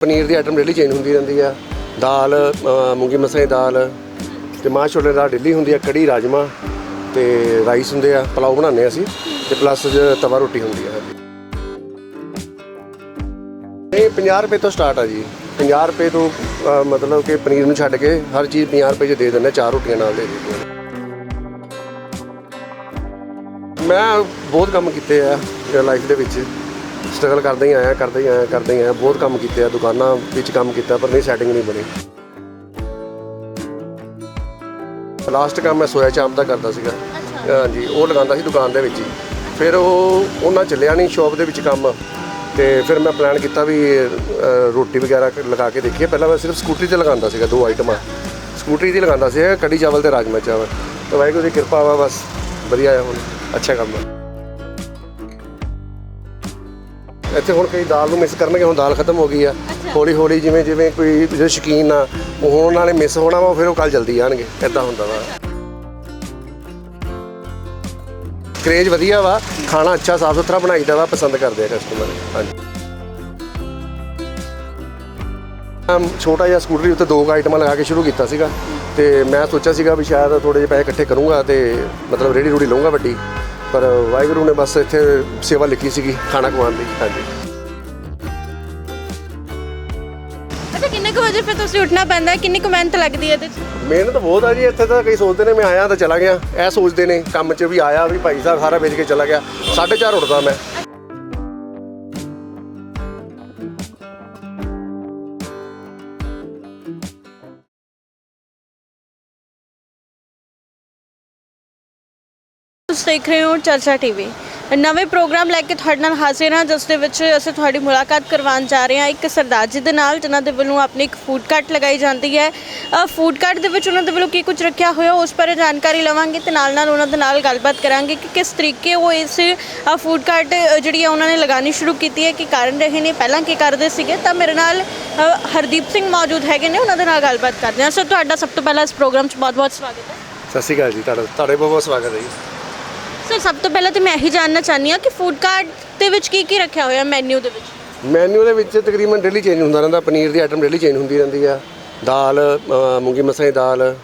ਪਨੀਰ ਦੀ item daily change ਹੁੰਦੀ ਰਹਿੰਦੀ ਆ। ਦਾਲ ਮੂੰਗੀ ਮਸਰਾਂ ਦੀ ਦਾਲ ਤੇ ਮਾਂ ਛੋਲੇ ਦਾਲ ਡੇਲੀ ਹੁੰਦੀ ਆ ਕੜੀ, ਰਾਜਮਾ ਤੇ ਰਾਈਸ ਹੁੰਦੇ ਆ। ਪਲਾਓ ਬਣਾਉਂਦੇ ਆ ਅਸੀਂ ਤੇ ਪਲੱਸ ਤਵਾ ਰੋਟੀ ਹੁੰਦੀ ਆ। ਹਾਂਜੀ ਇਹ 50 ਰੁਪਏ ਤੋਂ ਸਟਾਰਟ ਆ ਜੀ। 50 ਰੁਪਏ ਤੋਂ ਮਤਲਬ ਕਿ ਪਨੀਰ ਨੂੰ ਛੱਡ ਕੇ ਹਰ ਚੀਜ਼ 50 ਰੁਪਏ 'ਚ ਦੇ ਦਿੰਦੇ ਚਾਰ ਰੋਟੀਆਂ ਨਾਲ ਦੇ ਦਿੰਦੇ ਮੈਂ ਬਹੁਤ ਕੰਮ ਕੀਤੇ ਆ ਲਾਈਫ ਦੇ ਵਿੱਚ। ਸਟਰਗਲ ਕਰਦਾ ਹੀ ਆਇਆ ਕਰਦਾ ਹੀ ਆਇਆ ਕਰਦਾ ਹੀ ਆਇਆ। ਬਹੁਤ ਕੰਮ ਕੀਤੇ ਆ ਦੁਕਾਨਾਂ ਵਿੱਚ ਕੰਮ ਕੀਤਾ ਪਰ ਨਹੀਂ ਸੈਟਿੰਗ ਨਹੀਂ ਬਣੀ। ਲਾਸਟ ਕੰਮ ਮੈਂ ਸੋਇਆ ਚਾਂਪ ਦਾ ਕਰਦਾ ਸੀਗਾ। ਹਾਂਜੀ ਉਹ ਲਗਾਉਂਦਾ ਸੀ ਦੁਕਾਨ ਦੇ ਵਿੱਚ ਹੀ। ਫਿਰ ਉਹ ਉਹਨਾਂ ਚੱਲਿਆ ਨਹੀਂ ਸ਼ਾਪ ਦੇ ਵਿੱਚ ਕੰਮ। ਤੇ ਫਿਰ ਮੈਂ ਪਲਾਨ ਕੀਤਾ ਵੀ ਰੋਟੀ ਵਗੈਰਾ ਲਗਾ ਕੇ ਦੇਖੀਏ। ਪਹਿਲਾਂ ਮੈਂ ਸਿਰਫ ਸਕੂਟਰੀ ਤੇ ਲਗਾਉਂਦਾ ਸੀਗਾ ਦੋ ਆਈਟਮਾਂ ਸਕੂਟਰੀ ਤੇ ਲਗਾਉਂਦਾ ਸੀ ਕੜੀ ਚਾਵਲ ਤੇ ਰਾਜਮਾ ਚਾਵਲ। ਤੇ ਵਾਹਿਗੁਰੂ ਦੀ ਕਿਰਪਾ ਵਾ ਬਸ। ਵਧੀਆ ਆ ਹੁਣ। ਅੱਛਾ ਕੰਮ ਹੈ ਇੱਥੇ ਹੁਣ ਕਈ ਦਾਲ ਨੂੰ ਮਿਸ ਕਰਨਗੇ ਹੁਣ ਦਾਲ ਖਤਮ ਹੋ ਗਈ ਆ। ਹੌਲੀ ਹੌਲੀ ਜਿਵੇਂ ਜਿਵੇਂ ਕੋਈ ਜਿਹੜੇ ਸ਼ੌਕੀਨ ਆ ਉਹ ਹੁਣ ਨਾਲੇ ਮਿਸ ਹੋਣਾ ਵਾ ਫਿਰ ਉਹ ਕੱਲ ਜਲਦੀ ਆਣਗੇ। ਇਦਾਂ ਹੁੰਦਾ ਵਾ। ਕਰੇਜ ਵਧੀਆ ਵਾ ਖਾਣਾ ਅੱਛਾ ਸਾਫ਼ ਸੁਥਰਾ ਬਣਾਈਦਾ ਵਾ ਪਸੰਦ ਕਰਦੇ ਆ ਕਸਟਮਰ ਹਾਂਜੀ। ਅਮ ਛੋਟਾ ਜਿਹਾ ਸਕੂਟਰੀ ਉੱਤੇ ਦੋ ਕੁ ਆਈਟਮਾਂ ਲਗਾ ਕੇ ਸ਼ੁਰੂ ਕੀਤਾ ਸੀਗਾ। ਤੇ ਮੈਂ ਸੋਚਿਆ ਸੀਗਾ ਵੀ ਸ਼ਾਇਦ ਥੋੜੇ ਜਿਹੇ ਪੈਸੇ ਇਕੱਠੇ ਕਰੂੰਗਾ ਤੇ ਮਤਲਬ ਰੇੜੀ ਰੂੜੀ ਲਊਂਗਾ ਵੱਡੀ। ਪਰ ਵਾਹਿਗੁਰੂ ਨੇ ਬਸ ਇੱਥੇ ਸੇਵਾ ਲਿਖੀ ਸੀਗੀ ਖਾਣਾ ਖਵਾਉਣ ਦੀ ਹਾਂਜੀ। ਅੱਛਾ ਕਿੰਨੇ ਕੁ ਵਜੇ ਫਿਰ ਤੁਸੀਂ ਉੱਠਣਾ ਪੈਂਦਾ? ਹੈ ਕਿੰਨੀ ਕੁ ਮਿਹਨਤ ਲੱਗਦੀ ਹੈ ਇਹਦੇ 'ਚ? ਮਿਹਨਤ ਬਹੁਤ ਆ ਜੀ ਇੱਥੇ ਤਾਂ ਕਈ ਸੋਚਦੇ ਨੇ ਮੈਂ ਆਇਆ ਤਾਂ ਚਲਾ ਗਿਆ। ਇਹ ਸੋਚਦੇ ਨੇ ਕੰਮ 'ਚ ਵੀ ਆਇਆ ਵੀ ਭਾਈ ਸਾਹਿਬ ਸਾਰਾ ਵੇਚ ਕੇ ਚਲਾ ਗਿਆ। 4:30 ਉੱਠਦਾ ਮੈਂ। ਤੁਸੀਂ ਦੇਖ ਰਹੇ ਹੋ ਚਰਚਾ ਟੀਵੀ ਨਵੇਂ ਪ੍ਰੋਗਰਾਮ ਲੈ ਕੇ ਤੁਹਾਡੇ ਨਾਲ ਹਾਜ਼ਰ ਹਾਂ, ਜਿਸ ਦੇ ਵਿੱਚ ਅਸੀਂ ਤੁਹਾਡੀ ਮੁਲਾਕਾਤ ਕਰਵਾਉਣ ਜਾ ਰਹੇ ਹਾਂ। ਇੱਕ ਸਰਦਾਰ ਜੀ ਦੇ ਨਾਲ, ਜਿਨ੍ਹਾਂ ਦੇ ਵੱਲੋਂ ਆਪਣੀ ਇੱਕ ਫੂਡ ਕਾਰਟ ਲਗਾਈ ਜਾਂਦੀ ਹੈ। ਫੂਡ ਕਾਰਟ ਦੇ ਵਿੱਚ ਉਹਨਾਂ ਦੇ ਵੱਲੋਂ ਕੀ ਕੁਝ ਰੱਖਿਆ ਹੋਇਆ, ਉਸ ਬਾਰੇ ਜਾਣਕਾਰੀ ਲਵਾਂਗੇ ਤੇ ਨਾਲ ਨਾਲ ਉਹਨਾਂ ਦੇ ਨਾਲ ਗੱਲਬਾਤ ਕਰਾਂਗੇ ਕਿ ਕਿਸ ਤਰੀਕੇ ਉਹ ਇਸ ਫੂਡ ਕਾਰਟ ਜਿਹੜੀ ਹੈ, ਉਹਨਾਂ ਨੇ ਲਗਾਉਣੀ ਸ਼ੁਰੂ ਕੀਤੀ ਹੈ, ਕੀ ਕਾਰਨ ਰਹੇ ਨੇ, ਪਹਿਲਾਂ ਕੀ ਕਰਦੇ ਸੀਗੇ। ਤਾਂ ਮੇਰੇ ਨਾਲ ਹਰਦੀਪ ਸਿੰਘ ਮੌਜੂਦ ਹੈਗੇ ਨੇ, ਉਹਨਾਂ ਦੇ ਨਾਲ ਗੱਲਬਾਤ ਕਰਦੇ ਹਾਂ। ਸੋ ਤੁਹਾਡਾ ਸਭ ਤੋਂ ਪਹਿਲਾਂ ਇਸ ਪ੍ਰੋਗਰਾਮ 'ਚ ਬਹੁਤ-ਬਹੁਤ ਸਵਾਗਤ ਹੈ। ਸਤਿ ਸ਼੍ਰੀ ਅਕਾਲ ਜੀ, ਤੁਹਾਡਾ ਤੁਹਾਡੇ ਬਹੁਤ ਬਹੁਤ ਸਵਾਗਤ ਹੈ ਜੀ। ਸਰ ਸਭ ਤੋਂ ਪਹਿਲਾਂ ਤੇ ਮੈਂ ਇਹੀ ਜਾਣਨਾ ਚਾਹਨੀ ਹਾਂ ਕਿ ਫੂਡ ਕਾਰਟ ਦੇ ਵਿੱਚ ਕੀ ਕੀ ਰੱਖਿਆ ਹੋਇਆ ਮੈਨੂ ਦੇ ਵਿੱਚ? ਮੈਨੂ ਦੇ ਵਿੱਚ ਤਕਰੀਬਨ ਡੇਲੀ ਚੇਂਜ ਹੁੰਦਾ ਰਹਿੰਦਾ ਪਨੀਰ ਦੀ ਆਈਟਮ ਡੇਲੀ ਚੇਂਜ ਹੁੰਦੀ ਰਹਿੰਦੀ ਆ। ਦਾਲ ਅ, ਮੂੰਗੀ ਮਸਰਾਂ ਦੀ ਦਾਲ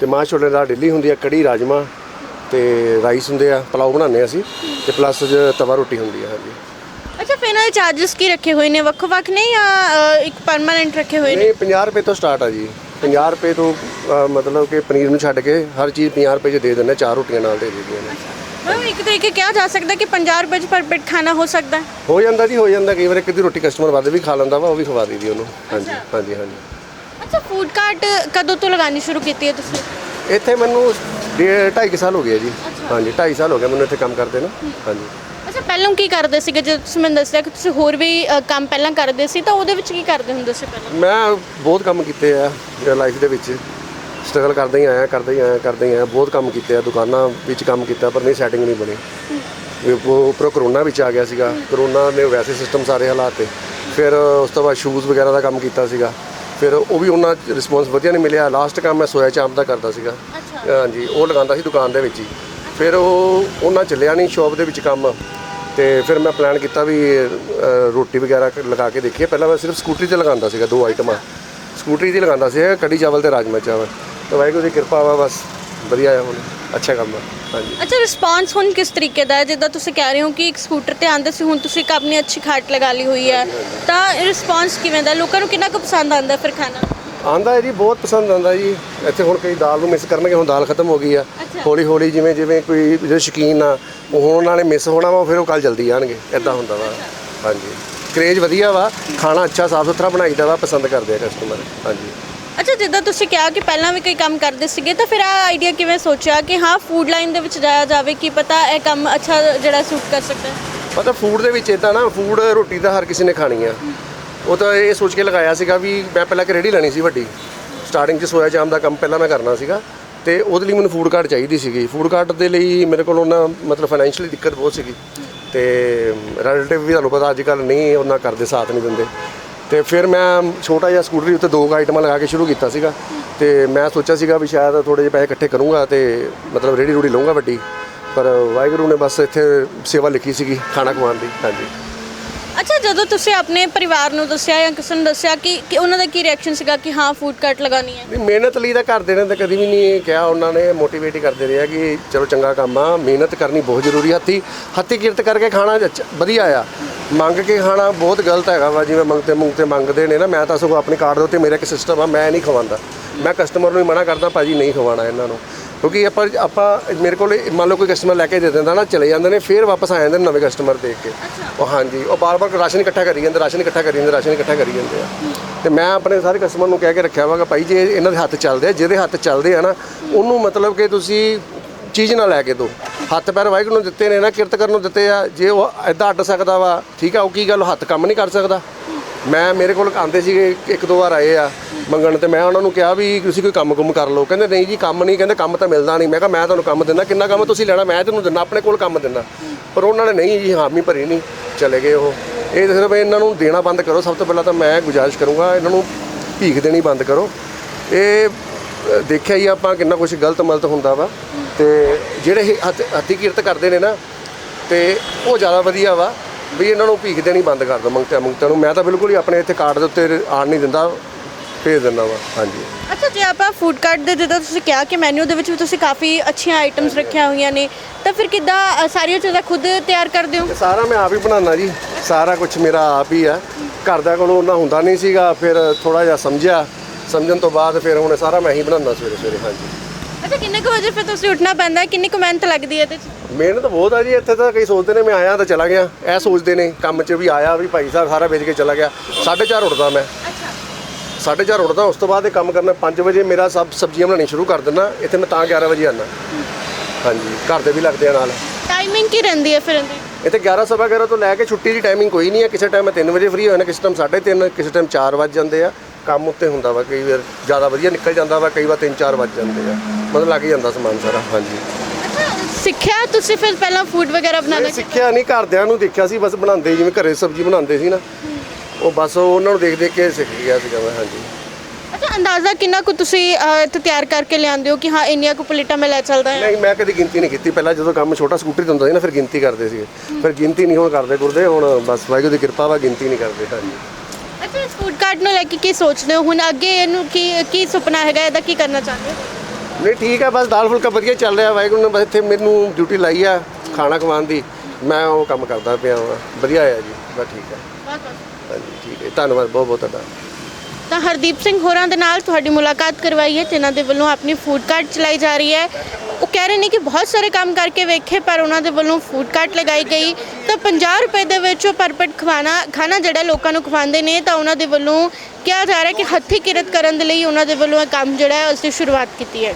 ਤੇ ਮਾਂ ਛੋਲੇ ਦੀ ਡੇਲੀ ਹੁੰਦੀ ਆ ਕੜੀ ਰਾਜਮਾ ਤੇ ਰਾਈਸ ਹੁੰਦੇ ਆ ਪਲਾਓ ਬਣਾਉਂਦੇ ਆ ਅਸੀਂ ਤੇ ਪਲੱਸ ਤਵਾ ਰੋਟੀ ਹੁੰਦੀ ਆ ਹਾਂਜੀ। ਅੱਛਾ ਫਿਰ ਇਹਨਾਂ ਦੇ ਚਾਰजेस ਕੀ ਰੱਖੇ ਹੋਏ ਨੇ? ਵੱਖ-ਵੱਖ ਨੇ ਜਾਂ ਅ, ਇੱਕ ਪਰਮਾਨੈਂਟ ਰੱਖੇ ਹੋਏ ਨੇ? ਇਹ 50 ਰੁਪਏ ਤੋਂ ਸਟਾਰਟ ਆ ਜੀ। 50 ਰੁਪਏ ਤੋਂ ਅ, ਮਤਲਬ ਕਿ ਪਨੀਰ ਨੂੰ ਛੱਡ ਕੇ ਹਰ ਚੀਜ਼ 50 ਰੁਪਏ 'ਚ ਦੇ ਦਿੰਦੇ ਚਾਰ ਰੋਟੀਆਂ ਨਾਲ ਦੇ ਦਿੰਦੀਆਂ ਨੇ ਮਤਲਬ ਇੱਕ ਤਰੀਕੇ ਕਿਹਾ ਜਾ ਸਕਦਾ ਕਿ 50 ਰੁਪਏ 'ਚ ਪਰ ਪੇਟ ਖਾਣਾ ਹੋ ਸਕਦਾ। ਹੈ ਹੋ ਜਾਂਦਾ ਜੀ ਹੋ ਜਾਂਦਾ। ਕਈ ਵਾਰ ਇੱਕ ਦੀ ਰੋਟੀ ਕਸਟਮਰ ਵੱਧ ਵੀ ਖਾ ਲੈਂਦਾ ਵਾ ਉਹ ਵੀ ਖਵਾ ਦਈਦੀ ਉਹਨੂੰ। ਹਾਂਜੀ ਹਾਂਜੀ ਹਾਂਜੀ। ਅੱਛਾ ਫੂਡ ਕਾਰਟ ਕਦੋਂ ਤੋਂ ਲਗਾਉਣੀ ਸ਼ੁਰੂ ਕੀਤੀ ਹੈ ਤੁਸੀਂ? ਇੱਥੇ ਮੈਨੂੰ ਡੇਢ ਢਾਈ ਕੁ ਸਾਲ ਹੋ ਗਏ ਜੀ। ਹਾਂਜੀ 2.5 ਸਾਲ ਹੋ ਗਏ ਮੈਨੂੰ ਇੱਥੇ ਕੰਮ ਕਰਦੇ ਨਾ। ਹਾਂਜੀ। ਅੱਛਾ ਪਹਿਲਾਂ ਕੀ ਕਰਦੇ ਸੀਗੇ? ਜਦੋਂ ਤੁਸੀਂ ਮੈਨੂੰ ਦੱਸਿਆ ਕਿ ਤੁਸੀਂ ਹੋਰ ਵੀ ਅ, ਕੰਮ ਪਹਿਲਾਂ ਕਰਦੇ ਸੀ ਤਾਂ ਉਹਦੇ ਵਿੱਚ ਕੀ ਕਰਦੇ ਹੁੰਦੇ ਸੀ ਪਹਿਲਾਂ? ਮੈਂ ਬਹੁਤ ਕੰਮ ਕੀਤੇ ਆ ਲਾਈਫ ਦੇ ਵਿੱਚ। ਸਟਰਗਲ ਕਰਦਾ ਹੀ ਆਇਆ ਕਰਦਾ ਹੀ ਆਇਆ ਕਰਦਾ ਹੀ ਆਇਆ। ਬਹੁਤ ਕੰਮ ਕੀਤੇ ਆ ਦੁਕਾਨਾਂ ਵਿੱਚ ਕੰਮ ਕੀਤਾ ਪਰ ਨਹੀਂ ਸੈਟਿੰਗ ਨਹੀਂ ਬਣੀ। ਵੀ ਉਹ ਉੱਪਰੋਂ ਕਰੋਨਾ ਵਿੱਚ ਆ ਗਿਆ ਸੀਗਾ। ਕਰੋਨਾ ਨੇ ਵੈਸੇ ਸਿਸਟਮ ਸਾਰੇ ਹਾਲਾਤ ਤੇ। ਫਿਰ ਉਸ ਤੋਂ ਬਾਅਦ ਸ਼ੂਜ਼ ਵਗੈਰਾ ਦਾ ਕੰਮ ਕੀਤਾ ਸੀਗਾ। ਫਿਰ ਉਹ ਵੀ ਉਹਨਾਂ ਰਿਸਪੌਂਸ ਵਧੀਆ ਨਹੀਂ ਮਿਲਿਆ। ਲਾਸਟ ਕੰਮ ਮੈਂ ਸੋਇਆ ਚਾਂਪ ਦਾ ਕਰਦਾ ਸੀਗਾ। ਹਾਂਜੀ ਉਹ ਲਗਾਉਂਦਾ ਸੀ ਦੁਕਾਨ ਦੇ ਵਿੱਚ ਹੀ। ਫਿਰ ਉਹ ਉਹਨਾਂ ਚੱਲਿਆ ਨਹੀਂ ਸ਼ਾਪ ਦੇ ਵਿੱਚ ਕੰਮ। ਤੇ ਫਿਰ ਮੈਂ ਪਲਾਨ ਕੀਤਾ ਵੀ ਰੋਟੀ ਵਗੈਰਾ ਲਗਾ ਕੇ ਦੇਖੀਏ। ਪਹਿਲਾਂ ਮੈਂ ਸਿਰਫ ਸਕੂਟਰੀ ਤੇ ਲਗਾਉਂਦਾ ਸੀਗਾ ਦੋ ਆਈਟਮਾਂ ਸਕੂਟਰੀ ਤੇ ਲਗਾਉਂਦਾ ਸੀ ਕੜੀ ਚਾਵਲ ਤੇ ਰਾਜਮਾ ਚਾਵਲ। ਤੇ ਵਾਹਿਗੁਰੂ ਦੀ ਕਿਰਪਾ ਵਾ ਬਸ ਵਧੀਆ ਆ ਹੁਣ ਅੱਛਾ ਕੰਮ ਆ। ਹਾਂਜੀ। ਅੱਛਾ ਰਿਸਪਾਂਸ ਹੁਣ ਕਿਸ ਤਰੀਕੇ ਦਾ ਹੈ? ਜਿੱਦਾਂ ਤੁਸੀਂ ਕਹਿ ਰਹੇ ਹੋ ਕਿ ਇੱਕ ਸਕੂਟਰ ਤੇ ਆਂਦੇ ਸੀ ਹੁਣ ਤੁਸੀਂ ਇੱਕ ਆਪਣੀ ਅੱਛੀ ਖਾਟ ਲਗਾ ਲਈ ਹੋਈ ਹੈ। ਤਾਂ ਰਿਸਪਾਂਸ ਕਿਵੇਂ ਦਾ? ਲੋਕਾਂ ਨੂੰ ਕਿੰਨਾ ਕੁ ਪਸੰਦ ਆਂਦਾ ਫਿਰ ਖਾਣਾ? ਆਂਦਾ ਹੈ ਜੀ ਬਹੁਤ ਪਸੰਦ ਆਂਦਾ ਜੀ। ਇੱਥੇ ਹੁਣ ਕਈ ਦਾਲ ਨੂੰ ਮਿਸ ਕਰਨਗੇ ਹੁਣ ਦਾਲ ਖਤਮ ਹੋ ਗਈ ਆ। ਹੌਲੀ ਹੌਲੀ ਜਿਵੇਂ ਜਿਵੇਂ ਕੋਈ ਜਿਹੜੇ ਸ਼ੌਕੀਨ ਆ ਉਹ ਹੁਣ ਨਾਲੇ ਮਿਸ ਹੋਣਾ ਵਾ ਫਿਰ ਉਹ ਕੱਲ ਜਲਦੀ ਆਣਗੇ ਇਦਾਂ ਹੁੰਦਾ ਵਾ। ਹਾਂਜੀ। ਕਰੇਜ ਵਧੀਆ ਵਾ। ਖਾਣਾ ਅੱਛਾ ਸਾਫ਼ ਸੁਥਰਾ ਬਣਾਈਦਾ ਵਾ ਪਸੰਦ ਕਰਦੇ ਆ ਕਸਟਮਰ ਹਾਂਜੀ। ਅੱਛਾ, ਜਿੱਦਾਂ ਤੁਸੀਂ ਕਿਹਾ ਕਿ ਪਹਿਲਾਂ ਵੀ ਕੋਈ ਕੰਮ ਕਰਦੇ ਸੀਗੇ, ਤਾਂ ਫਿਰ ਆ ਆਈਡੀਆ ਕਿਵੇਂ ਸੋਚਿਆ ਕਿ ਹਾਂ ਫੂਡ ਲਾਈਨ ਦੇ ਵਿੱਚ ਜਾਇਆ ਜਾਵੇ, ਕੀ ਪਤਾ ਇਹ ਕੰਮ ਅੱਛਾ ਜਿਹੜਾ ਸੂਟ ਕਰ ਸਕਦਾ ਹੈ? ਪਤਾ ਫੂਡ ਦੇ ਵਿੱਚ ਇਦਾਂ ਨਾ ਫੂਡ ਰੋਟੀ ਤਾਂ ਹਰ ਕਿਸੇ ਨੇ ਖਾਣੀ ਆ। ਉਹ ਤਾਂ ਇਹ ਸੋਚ ਕੇ ਲਗਾਇਆ ਸੀਗਾ ਵੀ ਮੈਂ ਪਹਿਲਾਂ ਕਿ ਰੇੜੀ ਲੈਣੀ ਸੀ ਵੱਡੀ। ਸਟਾਰਟਿੰਗ 'ਚ ਸੋਇਆ ਜਾਮ ਦਾ ਕੰਮ ਪਹਿਲਾਂ ਮੈਂ ਕਰਨਾ ਸੀਗਾ ਤੇ ਉਹਦੇ ਲਈ ਮੈਨੂੰ ਫੂਡ ਕਾਰਟ ਚਾਹੀਦੀ ਸੀਗੀ। ਫੂਡ ਕਾਰਟ ਦੇ ਲਈ ਮੇਰੇ ਕੋਲ ਉਹਨਾਂ, ਮਤਲਬ ਫਾਈਨੈਂਸ਼ੀਅਲੀ ਦਿੱਕਤ ਬਹੁਤ ਸੀਗੀ। ਤੇ ਰਿਲੇਟਿਵ ਵੀ ਤੁਹਾਨੂੰ ਪਤਾ ਅੱਜ ਕੱਲ ਨਹੀਂ, ਉਹਨਾਂ ਕਰਦੇ ਸਾਥ ਨਹੀਂ ਦਿੰਦੇ। ਤੇ ਫਿਰ ਮੈਂ ਛੋਟਾ ਜਿਹਾ ਸਕੂਟਰੀ ਉੱਤੇ ਦੋ ਆਈਟਮਾਂ ਲਗਾ ਕੇ ਸ਼ੁਰੂ ਕੀਤਾ ਸੀਗਾ। ਤੇ ਮੈਂ ਸੋਚਿਆ ਸੀਗਾ ਵੀ ਸ਼ਾਇਦ ਥੋੜੇ ਜਿਹੇ ਪੈਸੇ ਇਕੱਠੇ ਕਰੂੰਗਾ ਤੇ ਮਤਲਬ ਰੇੜੀ ਰੂੜੀ ਲਊਂਗਾ ਵੱਡੀ। ਪਰ ਵਾਹਿਗੁਰੂ ਨੇ ਬਸ ਇੱਥੇ ਸੇਵਾ ਲਿਖੀ ਸੀਗੀ ਖਾਣਾ ਖਵਾਉਣ ਦੀ। ਹਾਂਜੀ। ਅੱਛਾ ਜਦੋਂ ਤੁਸੀਂ ਆਪਣੇ ਪਰਿਵਾਰ ਨੂੰ ਦੱਸਿਆ ਜਾਂ ਕਿਸੇ ਨੂੰ ਦੱਸਿਆ ਕਿ ਕਿ ਉਹਨਾਂ ਦਾ ਕੀ ਰਿਐਕਸ਼ਨ ਸੀਗਾ ਕਿ ਹਾਂ ਫੂਡ ਕਾਰਟ ਲਗਾਉਣੀ ਹੈ? ਨਹੀਂ ਮਿਹਨਤ ਲਈ ਤਾਂ ਕਰਦੇ ਨੇ ਤਾਂ ਕਦੀ ਵੀ ਨਹੀਂ ਕਿਹਾ। ਉਹਨਾਂ ਨੇ ਮੋਟੀਵੇਟ ਹੀ ਕਰਦੇ ਰਹੇ ਕਿ ਚਲੋ ਚੰਗਾ ਕੰਮ ਆ ਮਿਹਨਤ ਕਰਨੀ ਬਹੁਤ ਜ਼ਰੂਰੀ ਹੱਥੀ ਹੱਥੀ ਕਿਰਤ ਕਰਕੇ ਖਾਣਾ ਵਧੀਆ ਆ। ਮੰਗ ਕੇ ਖਾਣਾ ਬਹੁਤ ਗਲਤ ਹੈਗਾ ਵਾ ਜਿਵੇਂ ਮੰਗਤੇ ਮੰਗਤੇ ਮੰਗਦੇ ਨੇ ਨਾ ਮੈਂ ਤਾਂ ਸਗੋਂ ਆਪਣੀ ਕਾਰਡ ਦੇ ਉੱਤੇ ਮੇਰਾ ਇੱਕ ਸਿਸਟਮ ਆ ਮੈਂ ਨਹੀਂ ਖਵਾਉਂਦਾ। ਮੈਂ ਕਸਟਮਰ ਨੂੰ ਹੀ ਮਨਾ ਕਰਦਾ ਭਾਜੀ ਨਹੀਂ ਖਵਾਉਣਾ ਇਹਨਾਂ ਨੂੰ। ਕਿਉਂਕਿ ਆਪਾਂ ਆਪਾਂ ਮੇਰੇ ਕੋਲ ਮੰਨ ਲਓ ਕੋਈ ਕਸਟਮਰ ਲੈ ਕੇ ਦੇ ਦਿੰਦਾ ਨਾ ਚਲੇ ਜਾਂਦੇ ਨੇ ਫਿਰ ਵਾਪਸ ਆ ਜਾਂਦੇ ਨੇ ਨਵੇਂ ਕਸਟਮਰ ਦੇਖ ਕੇ। ਉਹ ਹਾਂਜੀ ਉਹ ਬਾਰ-ਬਾਰ ਰਾਸ਼ਨ ਇਕੱਠਾ ਕਰੀ ਜਾਂਦੇ ਰਾਸ਼ਨ ਇਕੱਠਾ ਕਰੀ ਜਾਂਦੇ ਰਾਸ਼ਨ ਇਕੱਠਾ ਕਰੀ ਜਾਂਦੇ ਆ। ਤੇ ਮੈਂ ਆਪਣੇ ਸਾਰੇ ਕਸਟਮਰ ਨੂੰ ਕਹਿ ਕੇ ਰੱਖਿਆ ਵਾ ਕਿ ਭਾਈ ਜੇ ਇਹਨਾਂ ਦੇ ਹੱਥ ਚੱਲਦੇ ਆ ਜਿਹਦੇ ਹੱਥ ਚੱਲਦੇ ਆ ਨਾ ਉਹਨੂੰ ਮਤਲਬ ਕਿ ਤੁਸੀਂ ਚੀਜ਼ ਨਾ ਲੈ ਕੇ ਦਿਓ। ਹੱਥ ਪੈਰ ਵਾਹਿਗੁਰੂ ਨੂੰ ਦਿੱਤੇ ਨੇ ਨਾ, ਕਿਰਤ ਕਰਨ ਨੂੰ ਦਿੱਤੇ ਆ। ਜੇ ਉਹ ਐਦਾਂ ਅੱਡ ਸਕਦਾ ਵਾ, ਠੀਕ ਆ, ਉਹ ਕੀ ਗੱਲ ਉਹ ਹੱਥ ਕੰਮ ਨਹੀਂ ਕਰ ਸਕਦਾ। ਮੈਂ, ਮੇਰੇ ਕੋਲ ਆਉਂਦੇ ਸੀਗੇ, ਇੱਕ ਦੋ ਵਾਰ ਆਏ ਆ ਮੰਗਣ ਤੇ ਮੈਂ ਉਹਨਾਂ ਨੂੰ ਕਿਹਾ ਵੀ ਤੁਸੀਂ ਕੋਈ ਕੰਮ ਕੁਮ ਕਰ ਲਓ। ਕਹਿੰਦੇ, ਨਹੀਂ ਜੀ, ਕੰਮ ਨਹੀਂ। ਕਹਿੰਦੇ, ਕੰਮ ਤਾਂ ਮਿਲਦਾ ਨਹੀਂ। ਮੈਂ ਕਿਹਾ, ਮੈਂ ਤੁਹਾਨੂੰ ਕੰਮ ਦਿੰਦਾ। ਕਿੰਨਾ ਕੰਮ ਤੁਸੀਂ ਲੈਣਾ? ਮੈਂ ਤੁਹਾਨੂੰ ਦਿੰਦਾ, ਆਪਣੇ ਕੋਲ ਕੰਮ ਦਿੰਦਾ। ਪਰ ਉਹਨਾਂ ਨੇ, ਨਹੀਂ ਜੀ, ਹਾਮੀ ਭਰੀ ਨਹੀਂ। ਚਲੇ ਗਏ ਉਹ। ਇਹ ਤਾਂ ਸਿਰਫ ਇਹਨਾਂ ਨੂੰ ਦੇਣਾ ਬੰਦ ਕਰੋ। ਸਭ ਤੋਂ ਪਹਿਲਾਂ ਤਾਂ ਮੈਂ ਗੁਜ਼ਾਰਿਸ਼ ਕਰੂੰਗਾ, ਇਹਨਾਂ ਨੂੰ ਭੀਖ ਦੇਣੀ ਬੰਦ ਕਰੋ। ਇਹ ਦੇਖਿਆ ਹੀ ਆਪਾਂ ਕਿੰਨਾ ਕੁਝ ਗਲਤ ਮਲਤ ਹੁੰਦਾ ਵਾ ਤੇ ਜਿਹੜੇ ਹੱਥ- ਕਿਰਤ ਕਰਦੇ ਨੇ ਨਾ ਤੇ ਉਹ ਜ਼ਿਆਦਾ ਵਧੀਆ ਵਾ ਵੀ ਇਹਨਾਂ ਨੂੰ ਭੀਖ ਦੇਣੀ ਬੰਦ ਕਰ ਦਿਓ ਮੰਗਤਿਆਂ ਮੰਗਤਿਆਂ ਨੂੰ। ਮੈਂ ਤਾਂ ਬਿਲਕੁਲ ਹੀ ਆਪਣੇ ਇੱਥੇ ਕਾਰਡ ਦੇ ਉੱਤੇ ਆਣ ਨਹੀਂ ਦਿੰਦਾ ਭੇਜ ਦਿੰਦਾ ਵਾ। ਹਾਂਜੀ। ਅੱਛਾ ਜੇ ਆਪਾਂ ਫੂਡ ਕਾਰਟ ਦੇ ਜਦੋਂ ਤੁਸੀਂ ਕਿਹਾ ਕਿ ਮੈਨੂ ਦੇ ਵਿੱਚ ਵੀ ਤੁਸੀਂ ਕਾਫੀ ਅੱਛੀਆਂ ਆਈਟਮਸ ਰੱਖੀਆਂ ਹੋਈਆਂ ਨੇ ਤਾਂ ਫਿਰ ਕਿੱਦਾਂ ਸਾਰੀਆਂ ਚੀਜ਼ਾਂ ਖੁਦ ਤਿਆਰ ਕਰਦੇ ਹੋ? ਸਾਰਾ ਮੈਂ ਆਪ ਹੀ ਬਣਾਉਣਾ ਜੀ। ਸਾਰਾ ਕੁਝ ਮੇਰਾ ਆਪ ਹੀ ਆ। ਘਰਦਿਆਂ ਕੋਲੋਂ ਉਹਨਾਂ ਹੁੰਦਾ ਨਹੀਂ ਸੀਗਾ ਫਿਰ ਥੋੜਾ ਜਿਹਾ ਸਮਝਿਆ। ਸਮਝਣ ਤੋਂ ਬਾਅਦ ਫਿਰ ਹੁਣ ਸਾਰਾ ਮੈਂ ਹੀ ਬਣਾਉਣਾ ਸਵੇਰੇ ਸਵੇਰੇ ਹਾਂਜੀ। ਅੱਛਾ ਕਿੰਨੇ ਕੁ ਵਜੇ ਫਿਰ ਤੁਸੀਂ ਉੱਠਣਾ ਪੈਂਦਾ ਹੈ? ਕਿੰਨੀ ਕੁ ਮਿਹਨਤ ਲੱਗਦੀ ਹੈ ਇਹਦੇ 'ਚ? ਮਿਹਨਤ ਬਹੁਤ ਆ ਜੀ ਇੱਥੇ ਤਾਂ ਕਈ ਸੋਚਦੇ ਨੇ ਮੈਂ ਆਇਆ ਤਾਂ ਚਲਾ ਗਿਆ। ਇਹ ਸੋਚਦੇ ਨੇ ਕੰਮ 'ਚ ਵੀ ਆਇਆ ਵੀ ਭਾਈ ਸਾਹਿਬ ਸਾਰਾ ਵੇਚ ਕੇ ਚਲਾ ਗਿਆ। 4:30 ਉੱਠਦਾ ਮੈਂ। ਅੱਛਾ। 4:30 ਉੱਠਦਾ ਉਸ ਤੋਂ ਬਾਅਦ ਇਹ ਕੰਮ ਕਰਨਾ 5 ਵਜੇ ਮੇਰਾ ਸਭ ਸਬਜ਼ੀਆਂ ਬਣਾਉਣੀ ਸ਼ੁਰੂ ਕਰ ਦਿੰਦਾ ਇੱਥੇ ਮੈਂ ਤਾਂ 11 ਵਜੇ ਆਉਣਾ ਹਾਂਜੀ ਘਰ ਦੇ ਵੀ ਲੱਗਦੇ ਆ ਨਾਲ। ਟਾਈਮਿੰਗ ਕੀ ਰਹਿੰਦੀ ਹੈ ਫਿਰ ਇਹਦੀ? ਇੱਥੇ 11 ਸਵਾ 11 ਤੋਂ ਲੈ ਕੇ ਛੁੱਟੀ ਦੀ ਟਾਈਮਿੰਗ ਕੋਈ ਨਹੀਂ ਹੈ। ਕਿਸੇ ਟਾਈਮ ਮੈਂ 3 ਵਜੇ ਫ੍ਰੀ ਹੋ ਜਾਣਾ ਕਿਸੇ ਟਾਈਮ 3:30 ਕਿਸੇ ਟਾਈਮ 4 ਵੱਜ ਜਾਂਦੇ ਆ। ਕੰਮ ਉੱਤੇ ਹੁੰਦਾ ਵਾ ਕਈ ਵਾਰ ਜ਼ਿਆਦਾ ਵਧੀਆ ਨਿਕਲ ਜਾਂਦਾ ਵਾ ਕਈ ਵਾਰ 3-4 ਵੱਜ ਜਾਂਦੇ ਆ। ਮਤਲਬ ਲੱਗ ਜਾਂਦਾ ਸਮਾਨ ਸਾਰਾ ਹਾਂਜੀ। ਸਿੱਖਿਆ ਤੁਸੀਂ ਫਿਰ ਪਹਿਲਾਂ ਫੂਡ ਵਗੈਰਾ ਬਣਾਉਣਾ ਮੈਂ ਸਿੱਖਿਆ ਨਹੀਂ ਘਰਦਿਆਂ ਨੂੰ ਦੇਖਿਆ ਸੀ ਬਸ ਬਣਾਉਂਦੇ ਜਿਵੇਂ ਘਰੇ ਸਬਜ਼ੀ ਬਣਾਉਂਦੇ ਸੀ ਨਾ। ਉਹ ਬਸ ਉਹ ਉਹਨਾਂ ਨੂੰ ਦੇਖ ਦੇਖ ਕੇ ਸਿੱਖ ਗਿਆ ਸੀਗਾ ਮੈਂ ਹਾਂਜੀ। ਅੱਛਾ ਅੰਦਾਜ਼ਾ ਕਿੰਨਾ ਕੁ ਤੁਸੀਂ ਇੱਥੇ ਤਿਆਰ ਕਰਕੇ ਲਿਆਉਂਦੇ ਹੋ ਕਿ ਹਾਂ ਇੰਨੀਆਂ ਕੁ ਪਲੇਟਾਂ ਮੈਂ ਲੈ ਚੱਲਦਾ ਹਾਂ? ਨਹੀਂ ਮੈਂ ਕਦੀ ਗਿਣਤੀ ਨਹੀਂ ਕੀਤੀ। ਪਹਿਲਾਂ ਜਦੋਂ ਕੰਮ ਛੋਟਾ ਸਕੂਟਰੀ ਤੇ ਹੁੰਦਾ ਸੀ ਨਾ ਫਿਰ ਗਿਣਤੀ ਕਰਦੇ ਸੀਗੇ। ਫਿਰ ਗਿਣਤੀ ਨਹੀਂ ਹੁਣ ਕਰਦੇ ਗੁਰਦੇ ਹੁਣ ਬਸ ਵਾਹਿਗੁਰੂ ਦੀ ਕਿਰਪਾ ਵਾ ਗਿਣਤੀ ਨਹੀਂ ਕਰਦੇ ਹਾਂਜੀ। ਅੱਛਾ ਇਸ ਫੂਡ ਕਾਰਟ ਨੂੰ ਲੈ ਕੇ ਕੀ ਸੋਚਦੇ ਹੋ? ਹੁਣ ਅੱਗੇ ਇਹਨੂੰ ਕੀ ਕੀ ਸੁਪਨਾ ਹੈਗਾ ਇਹਦਾ ਕੀ ਕਰਨਾ ਚਾਹੁੰਦੇ ਹੋ? ਨਹੀਂ ਠੀਕ ਆ ਬਸ ਦਾਲ ਫੁਲਕਾ ਵਧੀਆ ਚੱਲ ਰਿਹਾ ਵਾਹਿਗੁਰੂ ਨੇ ਬਸ ਇੱਥੇ ਮੈਨੂੰ ਡਿਊਟੀ ਲਾਈ ਆ ਖਾਣਾ ਖਵਾਉਣ ਦੀ। ਮੈਂ ਉਹ ਕੰਮ ਕਰਦਾ ਪਿਆ ਹਾਂ ਵਧੀਆ ਆ ਜੀ ਬਸ ਠੀਕ ਬਹੁਤ ਹਾਂਜੀ ਠੀਕ ਹੈ ਧੰਨਵਾਦ ਬਹੁਤ ਬਹੁਤ ਤੁਹਾਡਾ। ਤਾਂ ਹਰਦੀਪ ਸਿੰਘ ਹੋਰਾਂ ਦੇ ਨਾਲ ਤੁਹਾਡੀ ਮੁਲਾਕਾਤ ਕਰਵਾਈ ਹੈ, ਜਿਨ੍ਹਾਂ ਦੇ ਵੱਲੋਂ ਆਪਣੀ ਫੂਡ ਕਾਰਟ ਚਲਾਈ ਜਾ ਰਹੀ ਹੈ। ਉਹ ਕਹਿ ਰਹੇ ਨੇ ਕਿ ਬਹੁਤ ਸਾਰੇ ਕੰਮ ਕਰਕੇ ਵੇਖੇ, ਪਰ ਉਹਨਾਂ ਦੇ ਵੱਲੋਂ ਫੂਡ ਕਾਰਟ ਲਗਾਈ ਗਈ। ਤਾਂ 50 ਰੁਪਏ ਦੇ ਵਿੱਚ ਉਹ ਪਰਪਟ ਖਵਾਣਾ, ਖਾਣਾ ਜਿਹੜਾ ਲੋਕਾਂ ਨੂੰ ਖਵਾਉਂਦੇ ਨੇ, ਤਾਂ ਉਹਨਾਂ ਦੇ ਵੱਲੋਂ ਕਿਹਾ ਜਾ ਰਿਹਾ ਕਿ ਹੱਥੀਂ ਕਿਰਤ ਕਰਨ ਦੇ ਲਈ ਉਹਨਾਂ ਦੇ ਵੱਲੋਂ ਇਹ ਕੰਮ ਜਿਹੜਾ ਹੈ ਉਸ ਦੀ ਸ਼ੁਰੂਆਤ ਕੀਤੀ ਹੈ।